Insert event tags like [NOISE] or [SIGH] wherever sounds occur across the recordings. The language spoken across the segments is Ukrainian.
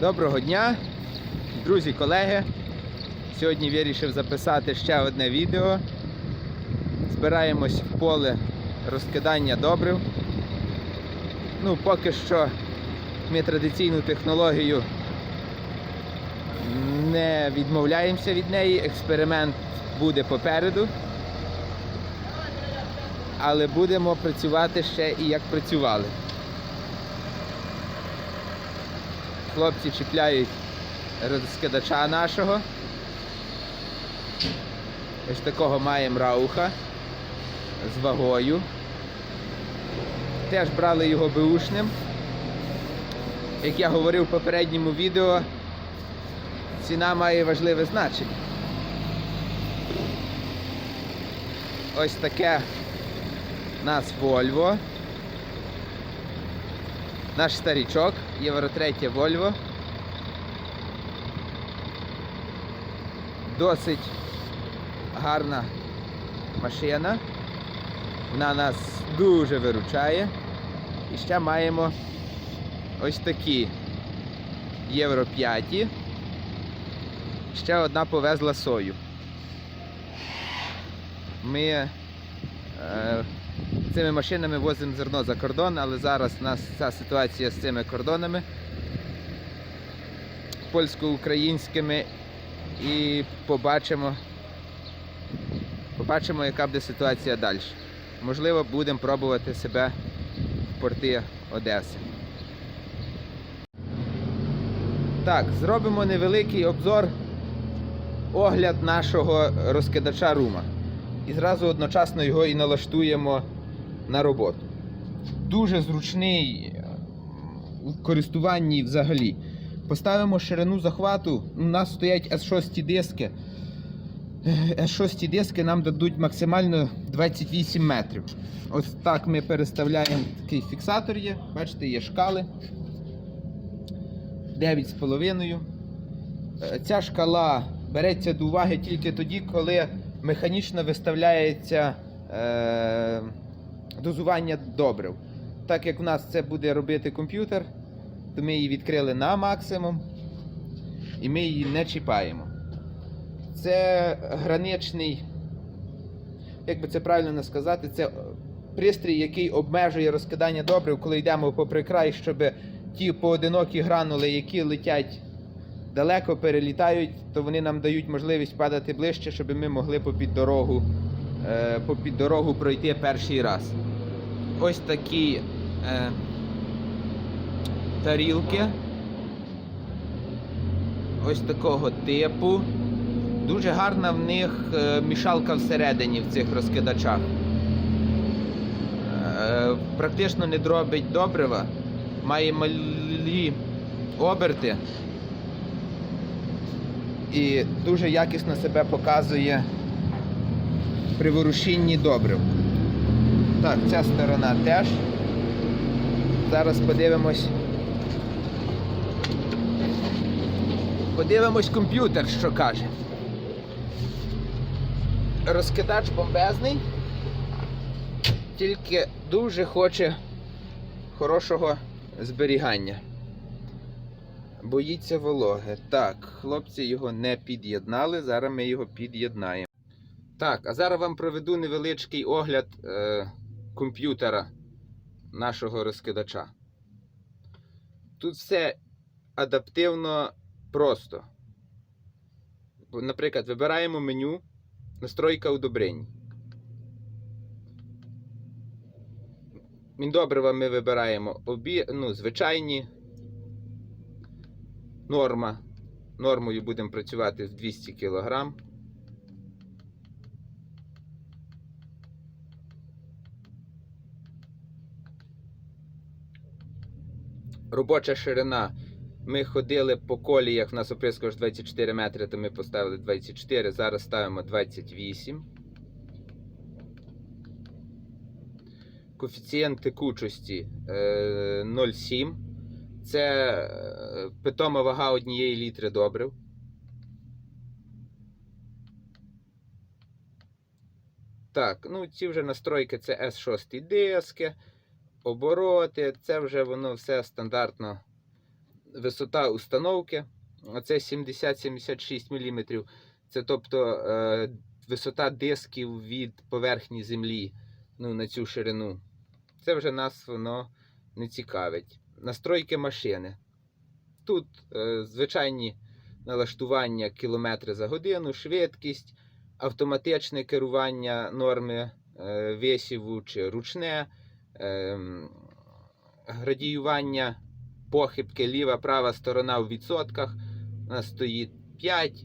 Доброго дня, друзі, колеги. Сьогодні вирішив записати ще одне відео. Збираємось в поле розкидання добрив. Ну, поки що ми традиційну технологію не відмовляємося від неї. Експеримент буде попереду. Але будемо працювати ще і як працювали. Хлопці чіпляють розкидача нашого. Ось такого маємо рауха з вагою. Теж брали його беушним. Як я говорив в попередньому відео, ціна має важливе значення. Ось таке у нас Volvo. Наш старічок, Євро 3 Volvo. Досить гарна машина. Вона нас дуже виручає. І ще маємо ось такі Євро 5. Ще одна повезла сою. Ми е, цими машинами возимо зерно за кордон, але зараз у нас ця ситуація з цими кордонами польсько-українськими і побачимо, побачимо, яка буде ситуація далі. Можливо, будемо пробувати себе в порти Одеси. Так, зробимо невеликий обзор, огляд нашого розкидача рума. І зразу одночасно його і налаштуємо на роботу. Дуже зручний е, у користуванні взагалі. Поставимо ширину захвату. У нас стоять S6 диски. Е, S6 диски нам дадуть максимально 28 метрів. Ось так ми переставляємо такий фіксатор є. Бачите, є шкали. 9,5. Е, Ця шкала береться до уваги тільки тоді, коли механічно виставляється е, дозування добрив. Так як в нас це буде робити комп'ютер, то ми її відкрили на максимум і ми її не чіпаємо. Це граничний, як би це правильно сказати, це пристрій, який обмежує розкидання добрив, коли йдемо попри край, щоб ті поодинокі гранули, які летять далеко, перелітають, то вони нам дають можливість падати ближче, щоб ми могли попід дорогу, е, попід дорогу пройти перший раз. Ось такі е, тарілки. Ось такого типу. Дуже гарна в них е, мішалка всередині в цих розкидачах. Е, практично не дробить добрива, має малі оберти і дуже якісно себе показує при ворушінні добрив. Так, ця сторона теж. Зараз подивимось. Подивимось комп'ютер, що каже. Розкидач бомбезний, тільки дуже хоче хорошого зберігання. Боїться вологи. Так, хлопці його не під'єднали, зараз ми його під'єднаємо. Так, а зараз вам проведу невеличкий огляд е, комп'ютера нашого розкидача. Тут все адаптивно просто. Наприклад, вибираємо меню настройка удобрень. Міндобрива ми вибираємо обі... ну, звичайні. Норма. Нормою будемо працювати в 200 кг. Робоча ширина. Ми ходили по коліях, в нас оприскувач 24 метри, то ми поставили 24, зараз ставимо 28. Коефіцієнт текучості е, 0,7. Це е, питома вага однієї літри добрив. Так, ну ці вже настройки це S6 диски, обороти, це вже воно все стандартно висота установки. Оце 70-76 мм. Це тобто е, висота дисків від поверхні землі ну, на цю ширину. Це вже нас воно не цікавить. Настройки машини. Тут е, звичайні налаштування кілометри за годину, швидкість, автоматичне керування норми е, весіву чи ручне, е, градіювання похибки ліва, права сторона в відсотках. У нас стоїть 5.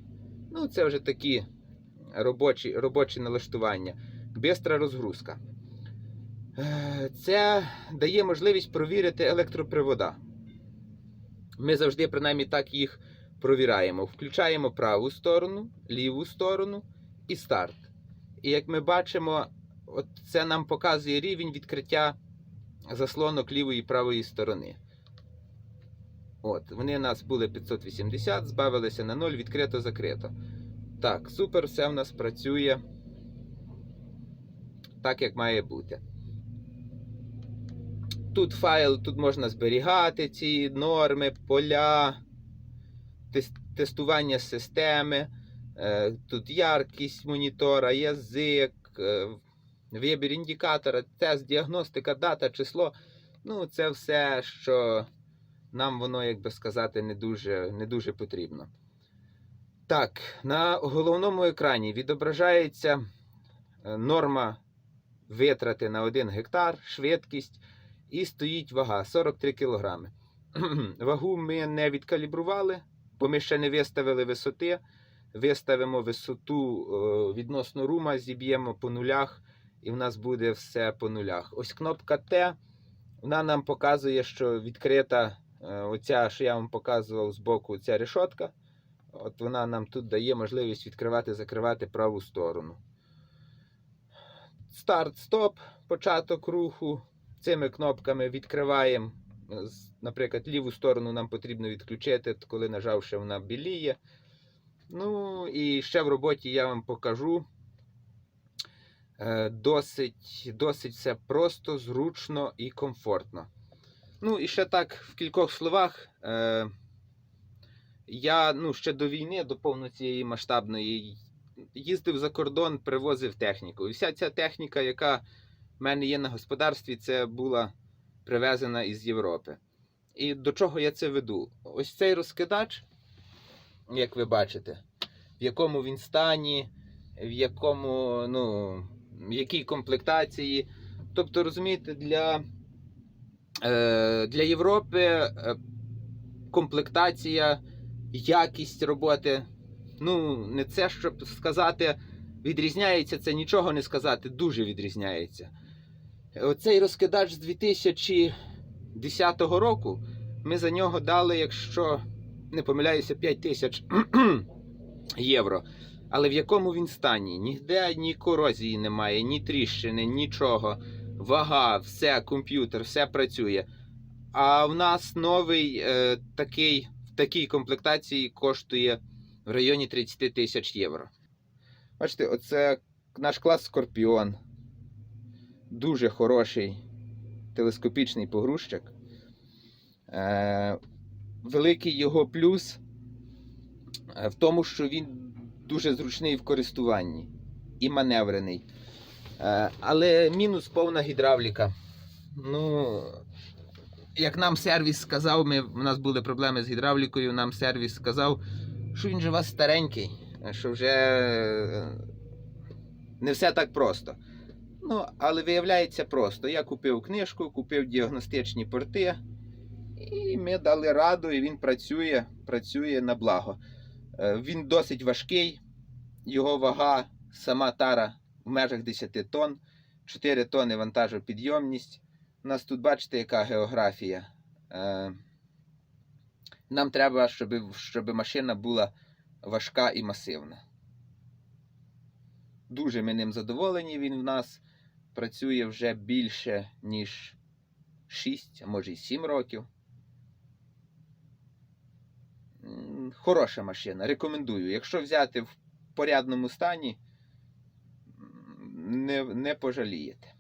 Ну, це вже такі робочі, робочі налаштування. Бистра розгрузка. Е, Це дає можливість провірити електропривода. Ми завжди, принаймні, так їх провіраємо. Включаємо праву сторону, ліву сторону і старт. І як ми бачимо, от це нам показує рівень відкриття заслонок лівої і правої сторони. От, вони у нас були 580, збавилися на 0, відкрито, закрито. Так, супер, все в нас працює так, як має бути. Тут файл, тут можна зберігати ці норми, поля, тестування системи, е, тут яркість монітора, язик, е, вибір індикатора, тест, діагностика, дата, число. Ну, це все, що нам воно, як би сказати, не дуже, не дуже потрібно. Так, на головному екрані відображається е, норма витрати на 1 гектар, швидкість і стоїть вага 43 кг. [CLEARS THROAT] Вагу ми не відкалібрували, бо ми ще не виставили висоти. Виставимо висоту е, відносно рума, зіб'ємо по нулях, і в нас буде все по нулях. Ось кнопка Т. Вона нам показує, що відкрита е, оця, що я вам показував збоку, ця решотка. От вона нам тут дає можливість відкривати, закривати праву сторону. Старт, стоп, початок руху. Цими кнопками відкриваємо. Наприклад, ліву сторону нам потрібно відключити, коли нажавши вона біліє. Ну і ще в роботі я вам покажу. Е, Досить, досить все просто, зручно і комфортно. Ну і ще так, в кількох словах. Е, я ну, ще до війни, до повноцієї масштабної, їздив за кордон, привозив техніку. І вся ця техніка, яка в мене є на господарстві, це була привезена із Європи. І до чого я це веду? Ось цей розкидач, як ви бачите, в якому він стані, в якому, ну, в якій комплектації. Тобто, розумієте, для, е, для Європи е, комплектація, якість роботи. Ну, не це, щоб сказати, відрізняється, це нічого не сказати, дуже відрізняється. Оцей розкидач з 2010 року ми за нього дали, якщо не помиляюся, 5 тисяч [CLEARS THROAT] євро. Але в якому він стані? Ніде ні корозії немає, ні тріщини, нічого. Вага, все, комп'ютер, все працює. А в нас новий е, такий, в такій комплектації коштує в районі 30 тисяч євро. Бачите, оце наш клас Скорпіон. Дуже хороший телескопічний погрузчик. Е, великий його плюс е, в тому, що він дуже зручний в користуванні і маневрений. Е, але мінус повна гідравліка. Ну, як нам сервіс сказав, ми, у нас були проблеми з гідравлікою, нам сервіс сказав, що він же у вас старенький, що вже е, не все так просто. Ну, але виявляється просто. Я купив книжку, купив діагностичні порти, і ми дали раду, і він працює, працює на благо. Е, Він досить важкий, його вага, сама тара в межах 10 тонн, 4 тонни вантажопідйомність. У нас тут бачите, яка географія. Е, Нам треба, щоб, щоб машина була важка і масивна. Дуже ми ним задоволені. Він в нас працює вже більше, ніж 6, а може й 7 років. Хороша машина, рекомендую. Якщо взяти в порядному стані, не, не пожалієте.